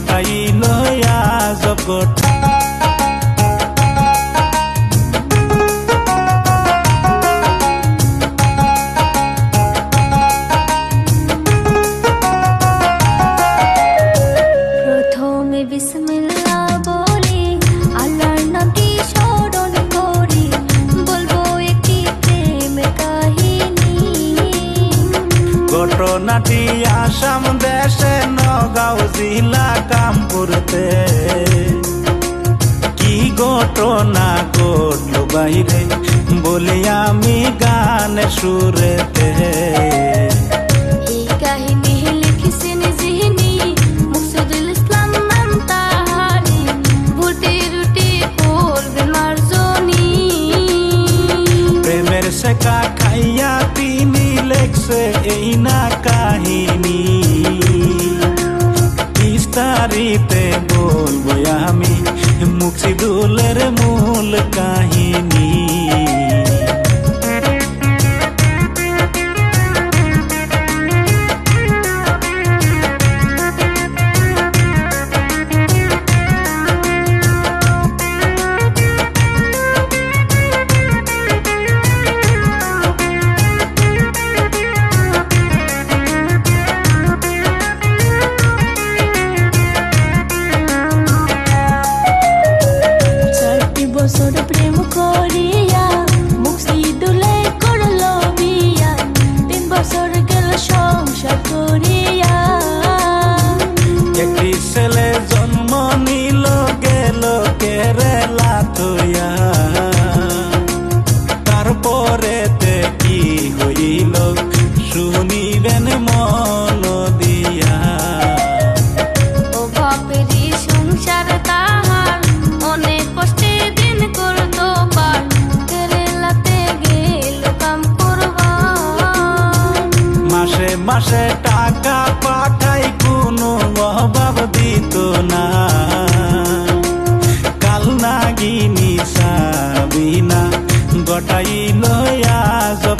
গটাইল জগৎ প্রথমে ঘটনাটি আসাম দেশে নগাঁও জেলা কামপুরতে। কি ঘটনা ঘটল বাইরে বলি আমি গানের সুরেতে। ছেলে জন্ম নিল গেল কেরালা থইয়া তারপরে তে কি হইল শুনিবেন মন দিয়া। ও বাপেরই সংসার তাহার অনেক কষ্টে দিন করতো পার। কেরেলাতে গেল কাম করবার। মাসে মাসে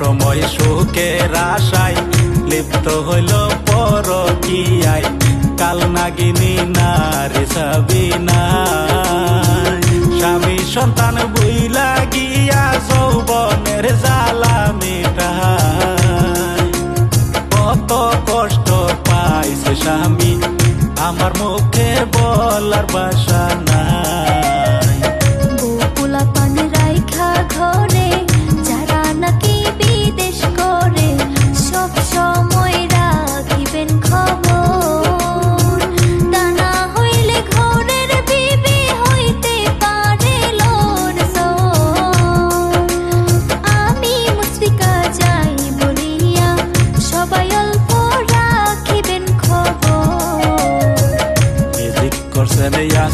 সময় সুখের আশায় লিপ্ত হইল পর কিয়াই কাল নাগিনী নারী সাবিনা স্বামী সন্তান বইলা গিয়া যৌবনের জ্বালা মেটায়। কত কষ্ট পাইছে স্বামী, আমার মুখে বলার বাসা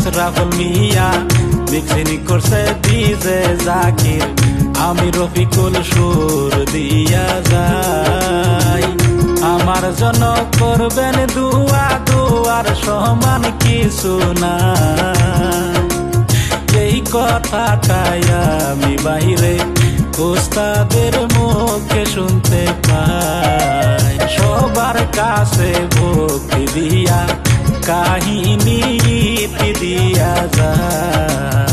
আশরাফুল মিয়া মিক্সিং করছে ডিজে জাকির। আমি রফিকুল সুর দিয়া যাই। আমার জন্য করবেন দুয়া, দুয়ার সমান কিছু না এই কথাটাই আমি বাইরে উস্তাদের মুখে শুনতে পাই। সবার কাছে দিয়া যায়